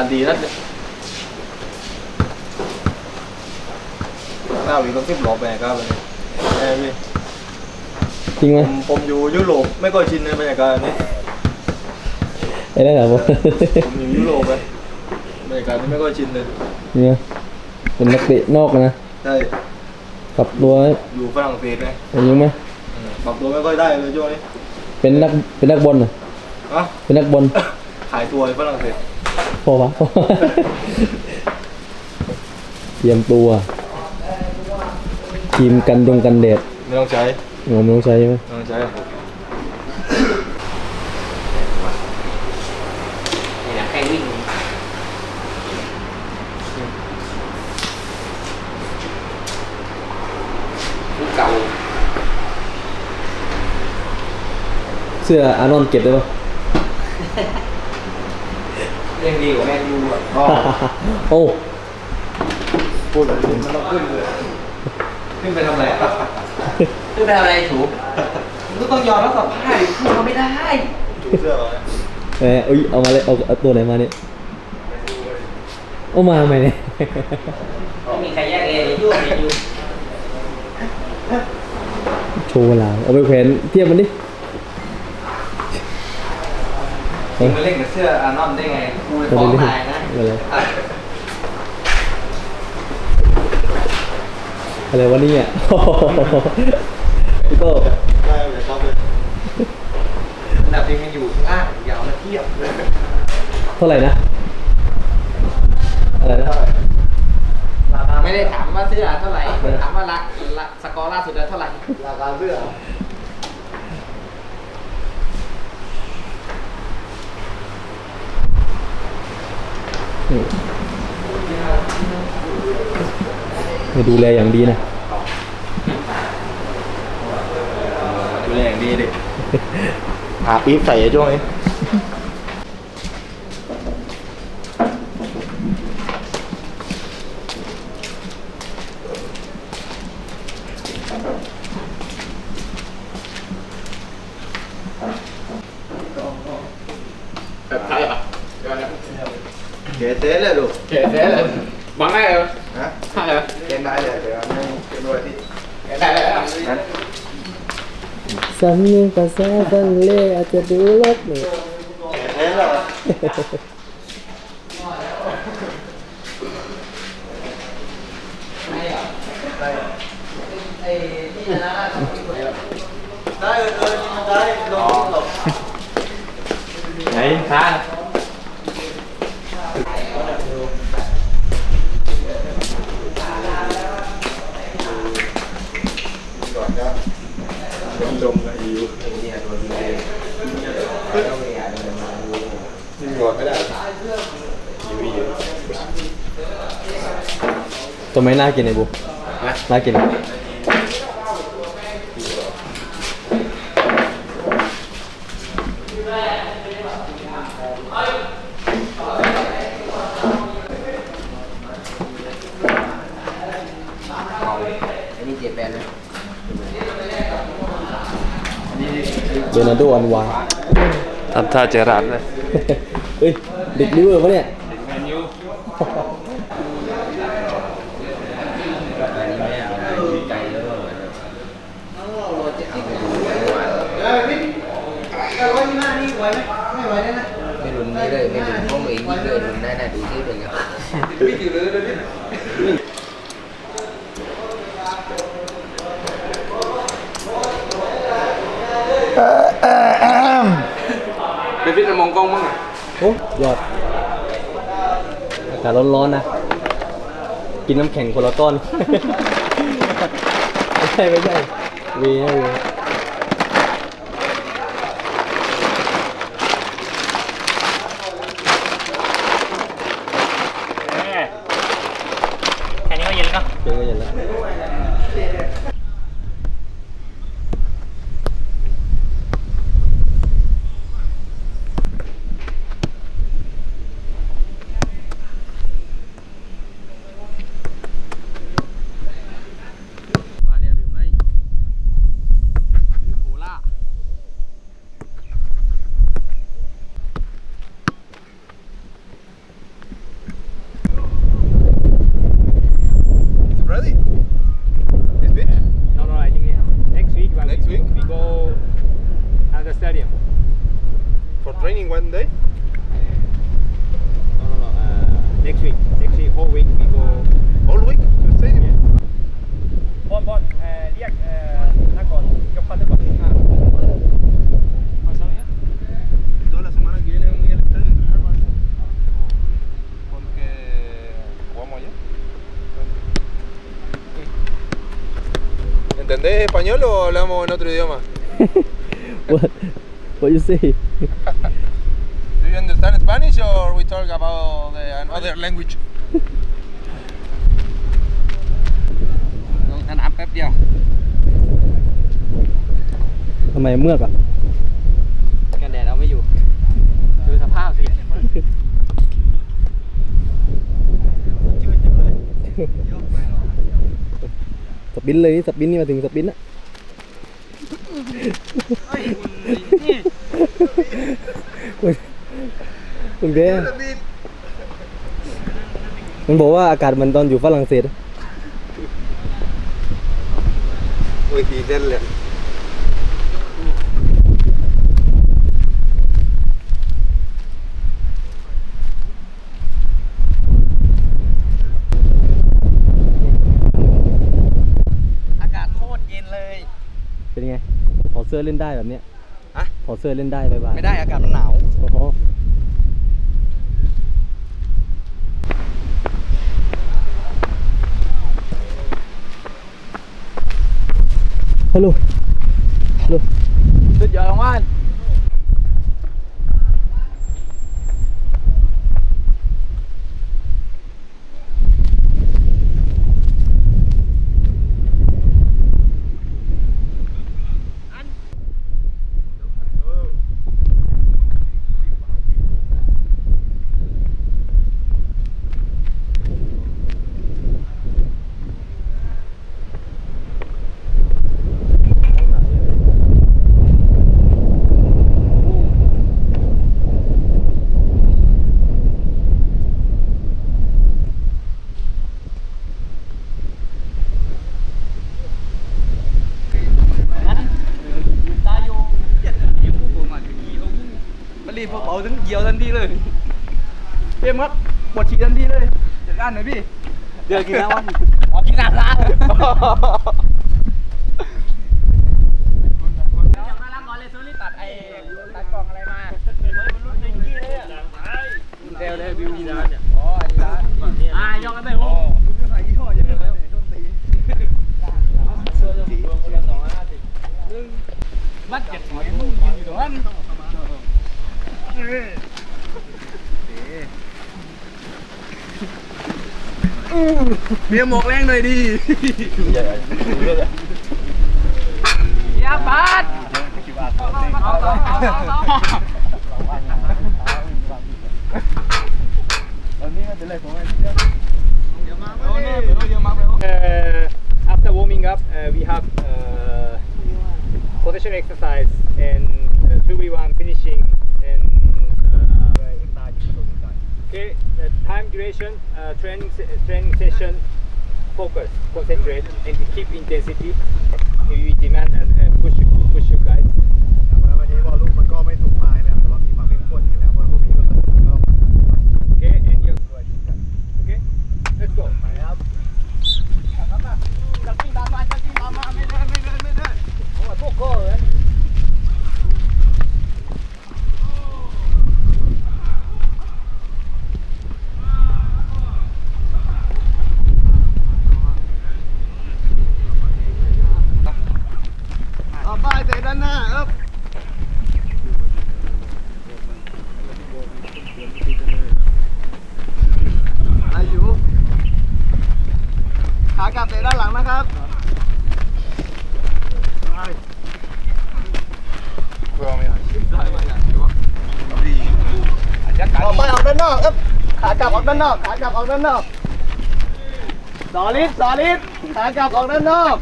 ไม่ได้บรรยากาศดีนั่นเลยหน้าวิ่งต้องสิบล้อบรรยากาศแบบนี้แอบพี่จริงไหผมมผมอยู่ยุโรปไม่ค่อยชินในบรรยากาศนี้ไอ้ได้เหรอผมอยู่ยุโรปเลยบรรยากาศนี้ไม่ค่อยชินเลยเนี่ยเป็นนักเตะนอกนะใช่ปรับตัวอยู่ฝรั่งเศสไงเป็นยังไหมอืมปรับตัวไม่ค่อยได้เลยช่วงนี้เป็นนักเป็นนักบอลน่ะอะเป็นนักบอลขายตัวในฝรั่งเศส พอปะพอเตรียมตัวทีมกันยงกันแดดไม่ต้องใช้งงไม่ต้องใช้ไหมไม่ต้องใช้นี่นะใครวิ่งลูกเก่าเสื้ออานอนเก็บได้ปะ เรื่องดีกว่าแม่ยูอะอ๋อโอ้พูดแบบนี้มันต้องขึ้นเลยขึ้นไปทำอะไรอะคือไปทำอะไรถูกมึงก็ต้องยอมรับสภาพดิพูดเขาไม่ได้ ถูเสื้อเหรอเนี่ยเออเอ้ยเอามาเลยเอาเอาตัวไหนมาเนี่ยเอามาไหมเนี่ย ไม่มีใครแยกเองยุ่งเลยยุ่ง โชว์ลาวเอาไปแขวนเทียบมันดิ มึงมาเล่นกับเสื้ออานอนได้ไงกูไปฟ้องนายนะอะไรอะไรวะเนี่ยพี่โก้ได้เลยครับเลยอันดับที่มันอยู่ข้างล่างยาวมาเทียบเลยเท่าไหร่นะอะไรนะไม่ได้ถามว่าเสื้อเท่าไหร่ถามว่ารักรักสกอร์ล่าสุดเท่าไหร่ราคาเสื้อ นี่ดูแลอย่างดีนะ ดูแลอย่างดีดิหาปี๊บใส่ไอ้ช่วงนี้ แบบไทยอะ เก๋เต้เลยดู เก๋เท่เลยบังได้เลย ฮะ ใช่เหรอ เก๋ได้เลยเดี๋ยวให้เก๋ด้วยที่ ได้เลย นั้น สำเนียงภาษาบังเลอาจจะดูลบหน่อยเก๋เลยไม่เหรอไอ้ที่ชนะสองที่คนเดียวได้เออเออได้ลงหลบไหนช้าก่อนครับดม ดมกับอิวนี่ก่อนไม่ได้อิวอิวตัวไม่น่ากินไอ้บุน่ากินอันนี้เจ็บแบนเลย เบนาร์โดอันวาทำท่าเจรันเลยเฮ้ยเด็กลิเวอร์ปะเนี่ยไม่รุนนี่เลยไม่รุนพวกเองยิ่งเลยรุนได้น่าดูที่เป็นไง องกล้องมั้งโอ้ยอดอากาศร้อนๆนะ กินน้ำแข็งคนละก้อน ไม่ใช่ไม่ใช่เวีให้วี ¿Entendés español o hablamos en otro idioma? what what you say Do you understand Spanish or we talk about the, another language? ลงสนามแป๊บเดียว ทำไมเมือกอ่ะ ปินเลยสปินนี่มาถึงสปินอะคุณคุณเบ้มันบอกว่าอากาศมันตอนอยู่ฝรั่งเศสอะ Uy, Fidel. อากาศโคตรเย็นเลย เป็นไงถอด เสื้อเล่นได้แบบเนี้ยฮะ ถอดเสื้อเล่นได้เลยบ้างไม่ได้อากาศมันหนาว โอ้โหฮัลโหลฮัลโหลสุดยอดของว่านมันรีบ เกียวทันทีเลยเต็มครับปวดฉี่ทันทีเลยจัดการหน่อยพี่ เดือกินน้ำวัน ออกกินน้ำล้าง เบียร์หมกแรงหน่อยดิ ยาบาด Uh, after warming up, uh, we have uh, position exercise and uh, 2v1 finishing and uh, okay, the time duration, uh, training se- training session, focus, concentrate, and keep intensity. We demand and, ลับเตะด้านหลังนะครับต่อไปออกด้านนอกครับขากลับออกด้านนอกขากลับออกด้านนอกสอลิดสอลิดขากลับออกด้านนอก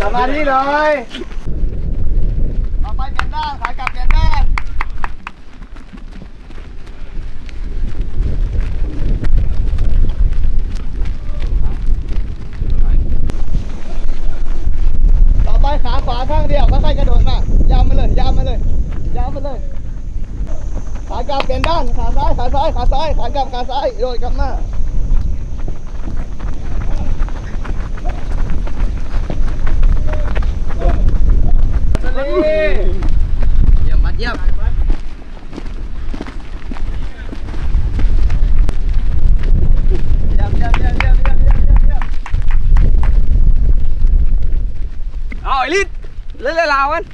สมาธิเลยต่อไปเปลี่ยนด้านขากลับเปลี่ยนด้านต่อไปขาขวาข้างเดียวค่อยๆกระโดดมา ยาวมาเลยยาวมาเลยยาวมาเลย ขากลับเปลี่ยนด้าน ขาซ้ายขาซ้ายขาซ้ายขากลับขาซ้ายโดดกลับมาเยี่ยมมาเยี่ยมเอาไอริสเล่นเลยลาวกัน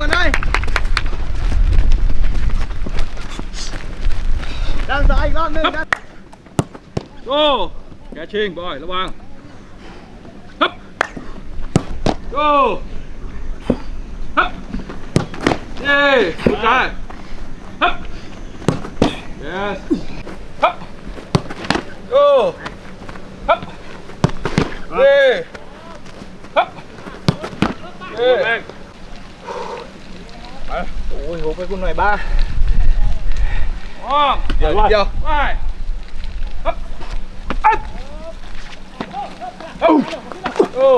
กันได้ด้า นซ้ายอีกรอบหนึงด้านโก้แกชิงบอย ระวังฮึบโก้ฮึบเย้สุดท้ายฮึบ yes ฮึบโก้ฮึบเย้ฮึบเย้ไปโอ้ยโหไปคุณหน่อยบ้า อ้อมเดี๋ยวเดี๋ยวไปฮึบอัดฮึบโอ้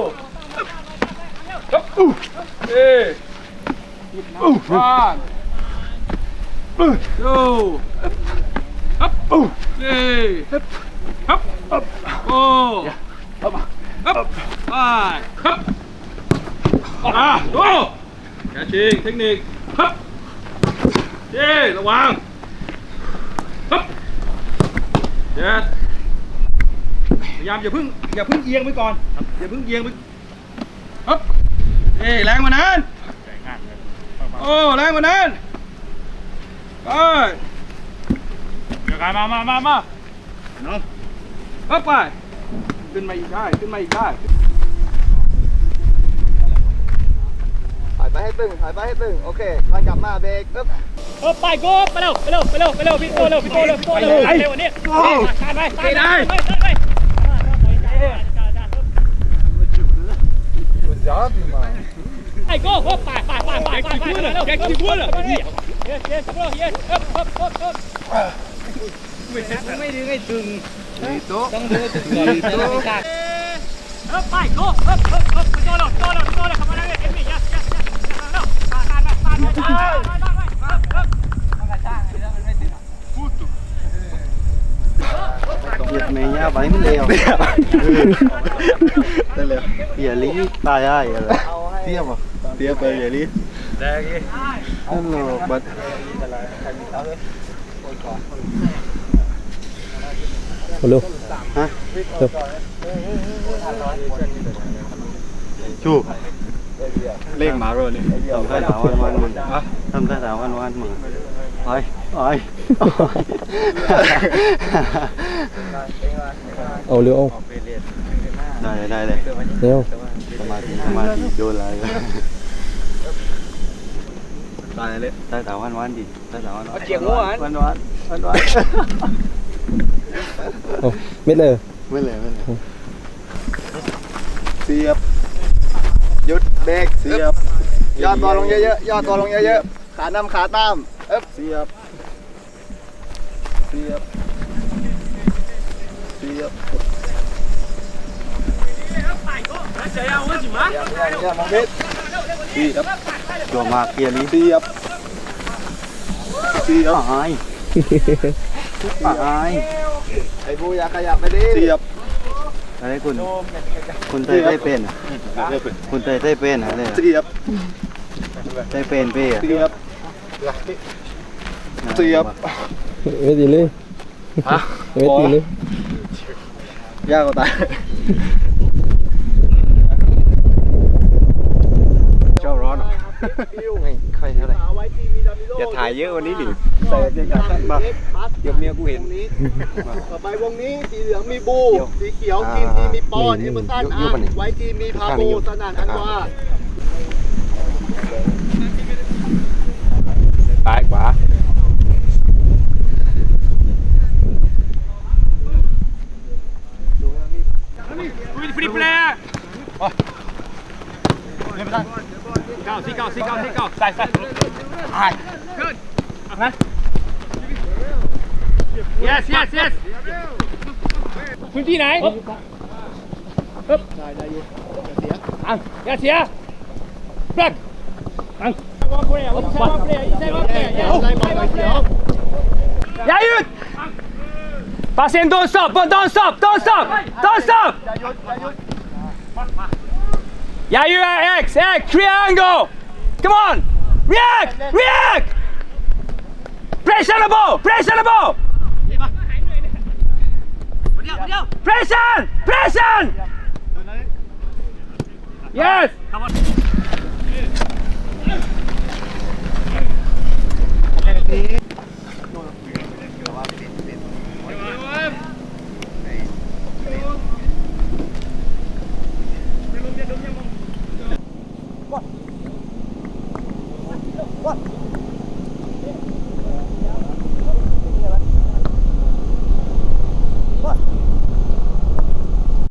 ฮึบเย้บ้านดูฮึบเย้ฮึบฮึบโอ้ฮึบฮึบไปฮึบอะดูแกชิงเทคนิคฮึบเย้ระวัง ฮึบเดี๋ยวพยายามอย่าเพิ่งอย่าเพิ่งเอียงไปก่อนอย่าเพิ่งเอียงไปฮึบเอ้ยแรงกว่านั้นโอ้แรงกว่านั้นไปเดี๋ยวกันมามามามาน้องฮึบไปขึ้นมาอีกได้ขึ้นมาอีกได้ถอยไปให้ตึงถอยไปให้ตึงโอเคตอนกลับมาเบรกปึ๊บ เออไปโก้ไปเร็วไปเร็วไปเร็วไปเร็วพี่โตเร็วพี่โตเร็วพี่โตเร็วเร็ววันนี้ชาร์จไปชาร์จไปชาร์จไป Hey, go, hop, five, five, five, five, five, five. Get the corner. Yes, yes, bro, yes. Up, up, up, up. ไม่ดึงให้ตึงต้องดึงตึงก่อนจะได้ไม่ขาดเออไปโก้เออเออเออไปโก้แล้วโก้แล้วโก้แล้วเข้ามาได้เลยเอ็มมี่ยัดยัดยัดแล้วปาดมาปาดมา เหยียดแม่ย่าไปมันเร็วได้เร็วอย่าลีตายอ้ายอะไรเตี้ยบอะเตี้ยบไปอย่าลีได้กี่ฮัลโหลบัดฮัลโหลฮะชูเล่งมาเลยนี่ทำได้สาววันวันมึงทำได้สาววันวันมึงไป อ้อเอาเร็วอาได้เลยได้เลยเร็วสมาธิสมาธิโยนอะไรตายเลยตายแต่วันวันดิตายแต่วันวันเจียงวันวันวันวันวันไม่เลยไม่เลยไม่เลยเสียบหยุดเบรกเสียบยอดตัวลงเยอะๆยอดตัวลงเยอะๆขานำขาตามเอ๊บเสียบ เสียบเสียบเนี่ยมองมิดเสียบตัวมากเกียร์นี้เสียบเสียบหายหายไอ้บูอย่าขยับไปดิเสียบอะไรคุณ คุณเตยได้เป็นอะคุณเตยได้เป็นอะไรเสียบได้เป็นเป้อะเสียบ Siap. Ini dili. Hah? Ini dili. Ya kota. Cho rõ nè. Khoai thế này. Dạ thải dữ con ý đi. Xe trên cả sân mà. Dược mía cũng hiện. ใบวงนี้สีเหลืองมีบู สีเขียวทีมทีมีปอนเอเมอร์สันอาร์ไว้ทีมีพาโบสนานอันวาซ้ายขวา Side, side. Aye. Good. Huh? Yes, yes, yes. พื้นที่ไหนปึ๊บได้ได้อยู่อย่าเสียอย่าเสียปลักตังวางเปลี่ยววางเปลี่ยวใช่วางเปลี่ยวอย่าหยุด Pasen don't stop don't stop don't stop don't stop อย่าหยุดอย่าหยุดอย่าหยุด X X triangle come on! React! React! Pressure the ball pressure the ball pressure pressure yes ว